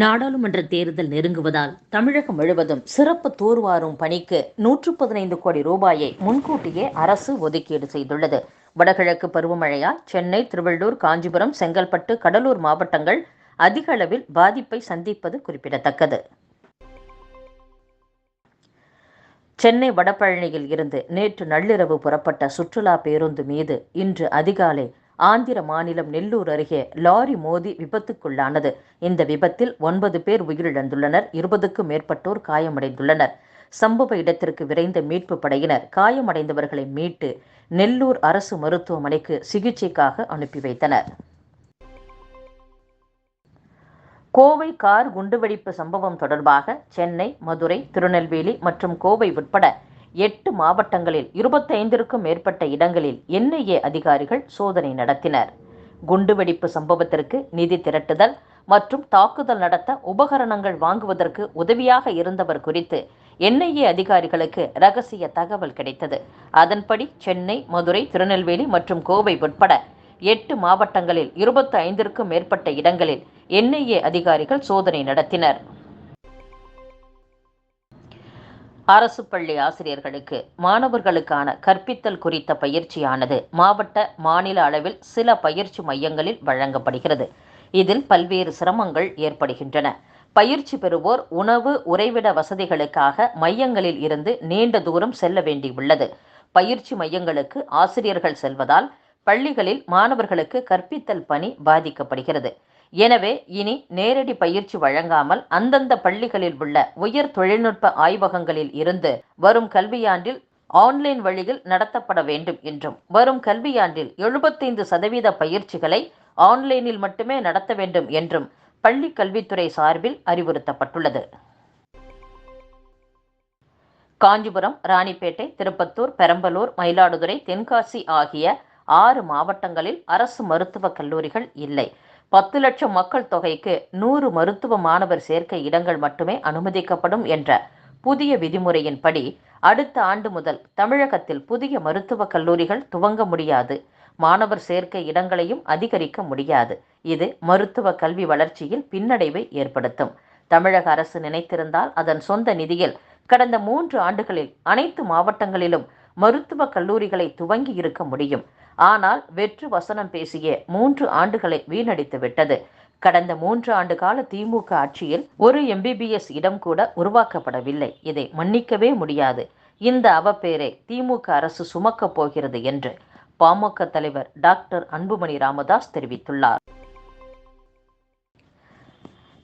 நாடாளுமன்ற தேர்தல் நெருங்குவதால் தமிழகம் முழுவதும் சிறப்பு தூர்வாரும் பணிக்கு நூற்று பதினைந்து கோடி ரூபாயை முன்கூட்டியே அரசு ஒதுக்கீடு செய்துள்ளது. வடகிழக்கு பருவமழையால் சென்னை திருவள்ளூர் காஞ்சிபுரம் செங்கல்பட்டு கடலூர் மாவட்டங்கள் அதிக அளவில் பாதிப்பை சந்திப்பது குறிப்பிடத்தக்கது. சென்னை வடபழனியில் இருந்து நேற்று நள்ளிரவு புறப்பட்ட சுற்றுலா பேருந்து மீது இன்று அதிகாலை ஆந்திர மாநிலம் நெல்லூர் அருகே லாரி மோதி விபத்துக்குள்ளானது. இந்த விபத்தில் ஒன்பது பேர் உயிரிழந்துள்ளனர் இருபதுக்கும் மேற்பட்டோர் காயமடைந்துள்ளனர். சம்பவ இடத்திற்கு விரைந்த மீட்பு படையினர் காயமடைந்தவர்களை மீட்டு நெல்லூர் அரசு மருத்துவமனைக்கு சிகிச்சைக்காக அனுப்பி வைத்தனர். கோவை கார் குண்டுவெடிப்பு சம்பவம் தொடர்பாக சென்னை மதுரை திருநெல்வேலி மற்றும் கோவை உட்பட எட்டு மாவட்டங்களில் இருபத்தைந்திற்கும் மேற்பட்ட இடங்களில் என்ஐஏ அதிகாரிகள் சோதனை நடத்தினர். குண்டுவெடிப்பு சம்பவத்திற்கு நிதி திரட்டுதல் மற்றும் தாக்குதல் நடத்த உபகரணங்கள் வாங்குவதற்கு உதவியாக இருந்தவர் குறித்து என்ஐஏ அதிகாரிகளுக்கு ரகசிய தகவல் கிடைத்தது. அதன்படி சென்னை மதுரை திருநெல்வேலி மற்றும் கோவை உட்பட எட்டு மாவட்டங்களில் இருபத்தி ஐந்திற்கும் மேற்பட்ட இடங்களில் என்ஐஏ அதிகாரிகள் சோதனை நடத்தினர். அரசு பள்ளி ஆசிரியர்களுக்கு மாணவர்களுக்கான கற்பித்தல் குறித்த பயிற்சியானது மாவட்ட மாநில அளவில் சில பயிற்சி மையங்களில் வழங்கப்படுகிறது. இதில் பல்வேறு சிரமங்கள் ஏற்படுகின்றன. பயிற்சி பெறுவோர் உணவு உறைவிட வசதிகளுக்காக மையங்களில் இருந்து நீண்ட தூரம் செல்ல வேண்டியுள்ளது. பயிற்சி மையங்களுக்கு ஆசிரியர்கள் செல்வதால் பள்ளிகளில் மாணவர்களுக்கு கற்பித்தல் பணி பாதிக்கப்படுகிறது. எனவே இனி நேரடி பயிற்சி வழங்காமல் அந்தந்த பள்ளிகளில் உள்ள உயர் தொழில்நுட்ப ஆய்வகங்களில் இருந்து வரும் கல்வியாண்டில் ஆன்லைன் வழியில் நடத்தப்பட வேண்டும் என்றும் வரும் கல்வியாண்டில் எழுபத்தைந்து சதவீத பயிற்சிகளை ஆன்லைனில் மட்டுமே நடத்த வேண்டும் என்றும் பள்ளி கல்வித்துறை சார்பில் அறிவுறுத்தப்பட்டுள்ளது. காஞ்சிபுரம் ராணிப்பேட்டை திருப்பத்தூர் பெரம்பலூர் மயிலாடுதுறை தென்காசி ஆகிய ஆறு மாவட்டங்களில் அரசு மருத்துவக் கல்லூரிகள் இல்லை. பத்து லட்சம் மக்கள் தொகைக்கு நூறு மருத்துவ மாணவர் சேர்க்கை இடங்கள் மட்டுமே அனுமதிக்கப்படும் என்ற புதிய விதிமுறையின்படி அடுத்த ஆண்டு முதல் தமிழகத்தில் புதிய மருத்துவக் கல்லூரிகள் துவங்க முடியாது. மாணவர் சேர்க்கை இடங்களையும் அதிகரிக்க முடியாது. இது மருத்துவ கல்வி வளர்ச்சியில் பின்னடைவை ஏற்படுத்தும். தமிழக அரசு நினைத்திருந்தால் அதன் சொந்த நிதியில் கடந்த மூன்று ஆண்டுகளில் அனைத்து மாவட்டங்களிலும் மருத்துவக் கல்லூரிகளை துவங்கி இருக்க முடியும். ஆனால் வெற்று வசனம் பேசிய மூன்று ஆண்டுகளை வீணடித்து விட்டது. கடந்த மூன்று ஆண்டு கால திமுக ஆட்சியில் ஒரு எம்பிபிஎஸ் இடம் கூட உருவாக்கப்படவில்லை. இதை மன்னிக்கவே முடியாது. இந்த அவப்பேரை திமுக அரசு சுமக்கப் போகிறது என்று பாமக தலைவர் டாக்டர் அன்புமணி ராமதாஸ் தெரிவித்துள்ளார்.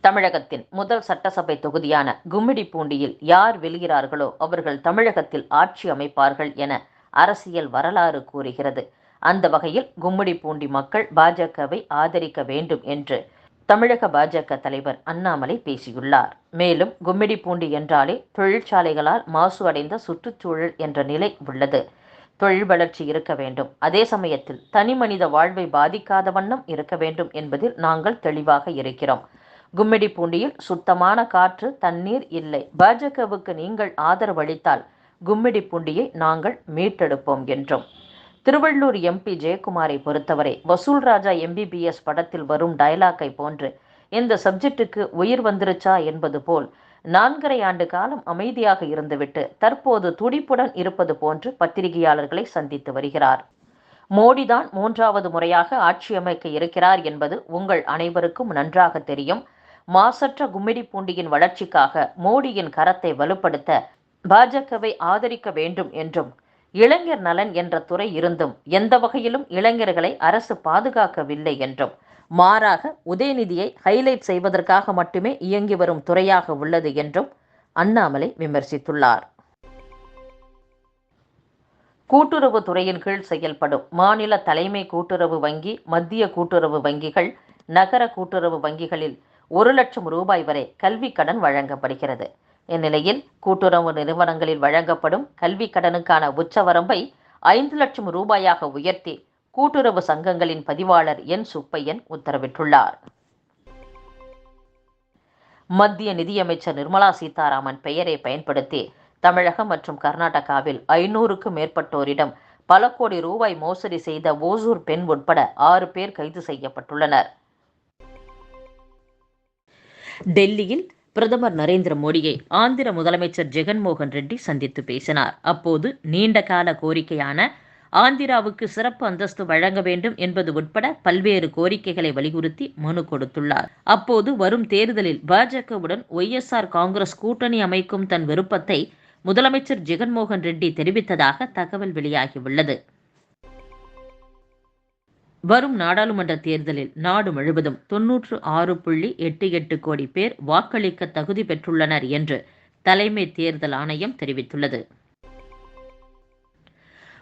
தமிழகத்தின் முதல் சட்டசபை தொகுதியான கும்மிடிப்பூண்டியில் யார் வெல்கிறார்களோ அவர்கள் தமிழகத்தில் ஆட்சி அமைப்பார்கள் என அரசியல் வரலாறு கூறுகிறது. அந்த வகையில் கும்மிடிப்பூண்டி மக்கள் பாஜகவை ஆதரிக்க வேண்டும் என்று தமிழக பாஜக தலைவர் அண்ணாமலை பேசியுள்ளார். மேலும் கும்மிடிப்பூண்டி என்றாலே தொழிற்சாலைகளால் மாசு அடைந்த சுற்றுச்சூழல் என்ற நிலை உள்ளது. தொழில் வளர்ச்சி இருக்க வேண்டும். அதே சமயத்தில் தனி மனித வாழ்வை பாதிக்காத வண்ணம் இருக்க வேண்டும் என்பதில் நாங்கள் தெளிவாக இருக்கிறோம். கும்மிடி பூண்டியில் சுத்தமான காற்று தண்ணீர் இல்லை. பாஜகவுக்கு நீங்கள் ஆதரவளித்தால் கும்மிடிப்பூண்டியை நாங்கள் மீட்டெடுப்போம் என்றும் திருவள்ளூர் எம்பி ஜெயக்குமாரை பொறுத்தவரை வசூல் ராஜா எம்பிபிஎஸ் படத்தில் வரும் டயலாக்கை போன்று இந்த சப்ஜெக்டுக்கு உயிர் வந்துருச்சா என்பது போல் நான்கரை ஆண்டு காலம் அமைதியாக இருந்துவிட்டு தற்போது துடிப்புடன் இருப்பது போன்று பத்திரிகையாளர்களை சந்தித்து வருகிறார். மோடிதான் மூன்றாவது முறையாக ஆட்சி அமைக்க இருக்கிறார் என்பது உங்கள் அனைவருக்கும் நன்றாக தெரியும். மாசற்ற கும்மிடி பூண்டியின் வளர்ச்சிக்காக மோடியின் கரத்தை வலுப்படுத்த பாஜகவை ஆதரிக்க வேண்டும் என்றும் இளைஞர் நலன் என்ற துறை இருந்தும் எந்த வகையிலும் இளைஞர்களை அரசு பாதுகாக்கவில்லை என்றும் மாறாக உதயநிதியை ஹைலைட் செய்வதற்காக மட்டுமே இயங்கி வரும் துறையாக உள்ளது என்றும் அண்ணாமலை விமர்சித்துள்ளார். கூட்டுறவு துறையின் கீழ் செயல்படும் மாநில தலைமை கூட்டுறவு வங்கி மத்திய கூட்டுறவு வங்கிகள் நகர கூட்டுறவு வங்கிகளில் ஒரு லட்சம் ரூபாய் வரை கல்வி கடன் வழங்கப்படுகிறது. இந்நிலையில் கூட்டுறவு நிறுவனங்களில் வழங்கப்படும் கல்வி கடனுக்கான உச்சவரம்பை ஐந்து லட்சம் ரூபாயாக உயர்த்தி கூட்டுறவு சங்கங்களின் பதிவாளர் என் சுப்பையன் உத்தரவிட்டுள்ளார். மத்திய நிதியமைச்சர் நிர்மலா சீதாராமன் பெயரை பயன்படுத்தி தமிழகம் மற்றும் கர்நாடகாவில் ஐநூறுக்கும் மேற்பட்டோரிடம் பல கோடி ரூபாய் மோசடி செய்த ஓசூர் பெண் உட்பட ஆறு பேர் கைது செய்யப்பட்டுள்ளனர். டெல்லியில் பிரதமர் நரேந்திர மோடியை ஆந்திர முதலமைச்சர் ஜெகன்மோகன் ரெட்டி சந்தித்து பேசினார். அப்போது நீண்ட கால கோரிக்கையான ஆந்திராவுக்கு சிறப்பு அந்தஸ்து வழங்க வேண்டும் என்பது உட்பட பல்வேறு கோரிக்கைகளை வலியுறுத்தி மனு கொடுத்துள்ளார். அப்போது வரும் தேர்தலில் பாஜகவுடன் ஒய்எஸ்ஆர் காங்கிரஸ் கூட்டணி அமைக்கும் தன் விருப்பத்தை முதலமைச்சர் ஜெகன்மோகன் ரெட்டி தெரிவித்ததாக தகவல் வெளியாகியுள்ளது. வரும் நாடாளுமன்ற தேர்தலில் நாடு முழுவதும் தொன்னூற்று ஆறு புள்ளி எட்டு எட்டு கோடி பேர் வாக்களிக்க தகுதி பெற்றுள்ளனர் என்று தலைமை தேர்தல் ஆணையம் தெரிவித்துள்ளது.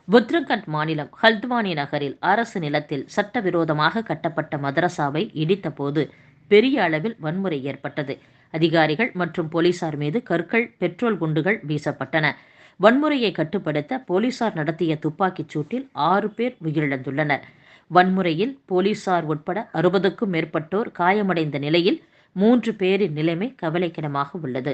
உத்தரகண்ட் மாநிலம் ஹல்த்வானி நகரில் அரசு நிலத்தில் சட்டவிரோதமாக கட்டப்பட்ட மதரசாவை இடித்தபோது பெரிய அளவில் வன்முறை ஏற்பட்டது. அதிகாரிகள் மற்றும் போலீசார் மீது கற்கள் பெட்ரோல் குண்டுகள் வீசப்பட்டன. வன்முறையை கட்டுப்படுத்த போலீசார் நடத்திய துப்பாக்கிச் சூட்டில் ஆறு பேர் உயிரிழந்துள்ளனர். வன்முறையில் போலீசார் உட்பட அறுபதுக்கும் மேற்பட்டோர் காயமடைந்த நிலையில் மூன்று பேரின் நிலைமை கவலைக்கிடமாக உள்ளது.